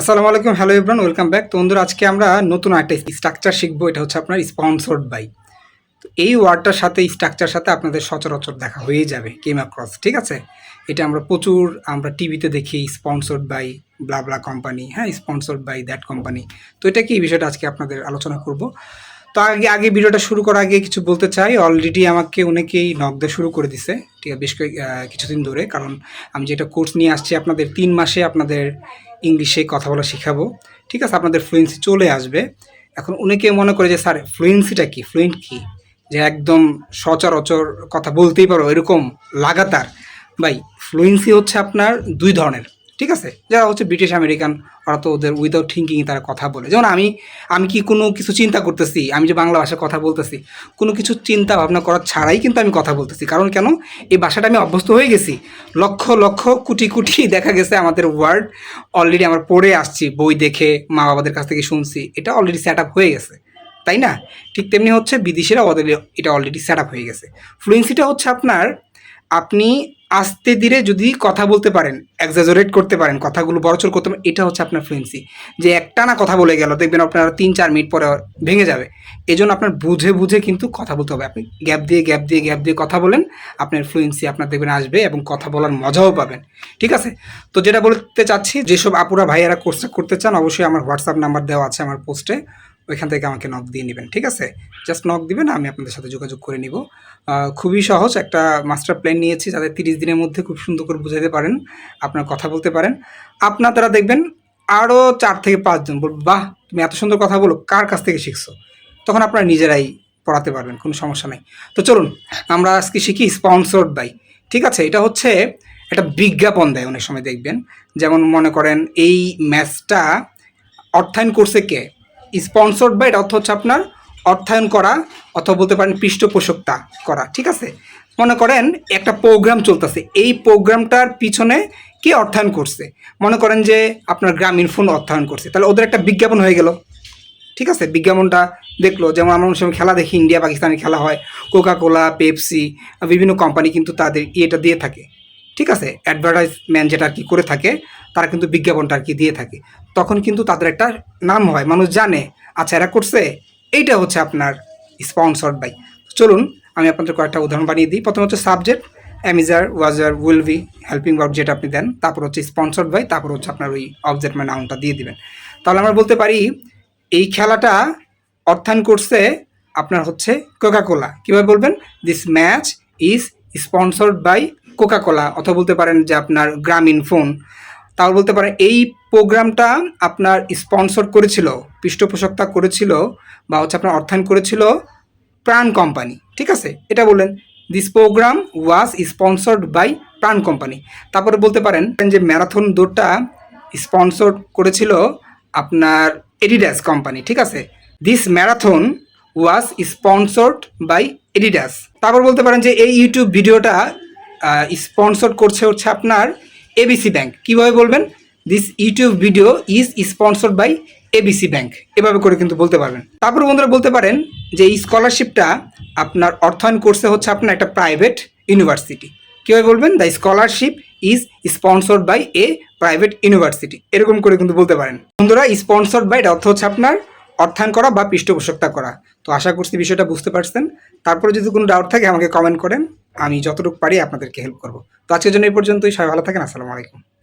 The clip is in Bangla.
আসসালামু আলাইকুম, হ্যালো ইব্রান ওয়েলকাম ব্যাক। তো বন্ধুরা, আজকে আমরা নতুন একটা স্ট্রাকচার শিখব। এটা হচ্ছে আপনার স্পন্সর্ড বাই। তো এই ওয়ার্ডটার সাথে স্ট্রাকচার সাথে আপনাদের সচরাচর দেখা হয়ে যাবে কেম অ্যাক্রস ঠিক আছে? এটা আমরা প্রচুর, আমরা টিভিতে দেখি, স্পন্সর্ড বাই ব্লা কোম্পানি হ্যাঁ স্পন্সর্ড বাই দ্যাট কোম্পানি তো এটা কি এই বিষয়টা আজকে আপনাদের আলোচনা করব। তো আগে আগে ভিডিওটা শুরু করার আগে কিছু বলতে চাই। অলরেডি আমাকে অনেকেই নক দেওয়া শুরু করে দিছে, ঠিক আছে, বেশ কিছুদিন ধরে। কারণ আমি যেটা কোর্স নিয়ে আসছি, আপনাদের তিন মাসে আপনাদের ইংলিশে কথা বলা শেখাবো। ঠিক আছে, আপনাদের ফ্লুয়েন্সি চলে আসবে। এখন অনেকে মনে করে যে, স্যার ফ্লুয়েন্সিটা কি? ফ্লুয়েন্ট কি? যে একদম সচরাচর কথা বলতেই পারো, এরকম লাগাতার। ভাই ফ্লুয়েন্সি হচ্ছে আপনার দুই ধরনের। ঠিক আছে? যারা হচ্ছে ব্রিটিশ আমেরিকান ওরা তো ওদের উইদাউট থিঙ্কিং তারা কথা বলে। যেমন আমি আমি কি কোনো কিছু চিন্তা করতেছি? আমি যে বাংলা ভাষায় কথা বলতেছি, কোনো কিছু চিন্তা ভাবনা করার ছাড়াই কিন্তু আমি কথা বলতেছি। কারণ কেন? এই ভাষাটা আমি অভ্যস্ত হয়ে গেছি। লক্ষ লক্ষ, কোটি কোটি দেখা গেছে আমাদের ওয়ার্ড অলরেডি আমার পড়ে আসছি, বই দেখে মা বাবাদের কাছ থেকে শুনছি, এটা অলরেডি সেট আপ হয়ে গেছে। তাই না? ঠিক তেমনি হচ্ছে বিদেশিরা ওদের এটা অলরেডি সেট আপ হয়ে গেছে। ফ্লুয়েন্সিটা হচ্ছে আপনার, আপনি আস্তে ধীরে যদি কথা বলতে পারেন এক্সাজোরেট করতে পারেন, কথাগুলো বড়চর করতে পারেন, এটা হচ্ছে আপনার ফ্লুয়েন্সি যে একটানা কথা বলে গেল, দেখবেন আপনার তিন চার মিনিট পরে ভেঙে যাবে। এই জন্য আপনার বুঝে বুঝে কিন্তু কথা বলতে হবে। আপনি গ্যাপ দিয়ে গ্যাপ দিয়ে গ্যাপ দিয়ে কথা বলেন, আপনার ফ্লুয়েন্সি আপনার দেখবেন আসবে এবং কথা বলার মজাও পাবেন। ঠিক আছে? তো যেটা বলতে চাচ্ছি, যেসব আপুরা, ভাইয়ারা কোর্সটা করতে চান, অবশ্যই আমার হোয়াটসঅ্যাপ নাম্বার দেওয়া আছে আমার পোস্টে ওইখান থেকে আমাকে নক দিয়ে নেবেন, ঠিক আছে? জাস্ট নক দিবেন, আমি আপনাদের সাথে যোগাযোগ করে নিব। খুবই সহজ একটা মাস্টার প্ল্যান নিয়েছি যাতে তিরিশ দিনের মধ্যে খুব সুন্দর করে বুঝাতে পারেন, আপনার কথা বলতে পারেন। আপনার তারা দেখবেন আরও চার থেকে পাঁচজন বল বাহ, তুমি এত সুন্দর কথা বলো, কার কাছ থেকে শিখছো? তখন আপনারা নিজেরাই পড়াতে পারবেন, কোনো সমস্যা নেই। তো চলুন, আমরা আজকে শিখি স্পন্সর্ড বাই ঠিক আছে? এটা হচ্ছে একটা বিজ্ঞাপন দেয় অনেক সময় দেখবেন। যেমন মনে করেন এই ম্যাচটা অর্থায়ন করছে কে? স্পন্সর্ড বা এটা অর্থ হচ্ছে আপনার অর্থায়ন করা অথবা বলতে পারেন পৃষ্ঠপোষকতা করা, ঠিক আছে? মনে করেন একটা প্রোগ্রাম চলতেছে, এই প্রোগ্রামটার পিছনে কে অর্থায়ন করছে? মনে করেন যে আপনার গ্রামীণ ফোন অর্থায়ন করছে, তাহলে ওদের একটা বিজ্ঞাপন হয়ে গেল, ঠিক আছে? বিজ্ঞাপনটা দেখল, যেমন আমরা অনেক সময় খেলা দেখি ইন্ডিয়া পাকিস্তানের খেলা হয় কোকা কোলা পেপসি বিভিন্ন কোম্পানি কিন্তু তাদের ইয়েটা দিয়ে থাকে, ঠিক আছে? অ্যাডভার্টাইজমেন্ট যেটা কি করে থাকে তারা কিন্তু বিজ্ঞাপনটা আর কি দিয়ে থাকে। তখন কিন্তু তাদের একটা নাম হয়, মানুষ জানে আচ্ছা এরা করছে, এইটা হচ্ছে আপনার স্পন্সর্ড বাই চলুন, আমি আপনাদের কয়েকটা উদাহরণ বানিয়ে দিই। প্রথম হচ্ছে subject am is are was were will be helping verb যেটা আপনি দেন, তারপর হচ্ছে স্পন্সর্ড বাই তারপর হচ্ছে আপনার ওই অবজেক্ট মানে নাউনটা দিয়ে দিবেন। তাহলে আমরা বলতে পারি, এই খেলাটা অর্থায়ন করছে আপনার হচ্ছে কোকা কোলা কীভাবে বলবেন? This match is sponsored by Coca Cola অথবা বলতে পারেন যে আপনার গ্রামীণ ফোন তাও বলতে পারেন, এই প্রোগ্রামটা আপনার স্পন্সর করেছিল, পৃষ্ঠপোষকতা করেছিল বা হচ্ছে আপনার অর্থায়ন করেছিল প্রাণ কোম্পানি, ঠিক আছে? এটা বললেন this program was sponsored by Pran company. তারপরে বলতে পারেন, যে ম্যারাথন দৌড়টা স্পন্সর করেছিল আপনার এডিডাস কোম্পানি, ঠিক আছে? This marathon was sponsored by Adidas তারপর বলতে পারেন, যে এই ইউটিউব ভিডিওটা স্পন্সর করছে হচ্ছে আপনার এবিসি ব্যাংক কীভাবে বলবেন? This YouTube video is sponsored by ABC bank এভাবে করে কিন্তু বলতে পারবেন। তারপর বন্ধুরা বলতে পারেন যে এই স্কলারশিপটা আপনার অর্থায়ন কোর্সে হচ্ছে আপনার একটা প্রাইভেট ইউনিভার্সিটি কীভাবে বলবেন? The scholarship is sponsored by a private university এরকম করে কিন্তু বলতে পারেন। বন্ধুরা স্পন্সর্ড বাই অর্থ হচ্ছে আপনার অর্থায়ন করা বা পৃষ্ঠপোষকতা করা। তো আশা করছি বিষয়টা বুঝতে পারছেন। তারপরে যদি কোনো ডাউট থাকে আমাকে কমেন্ট করেন। আমি যতটুকু পারি আপনাদেরকে হেল্প করব। তো আজকের জন্য এই পর্যন্তই। সবাই ভালো থাকেন। আসসালামু আলাইকুম।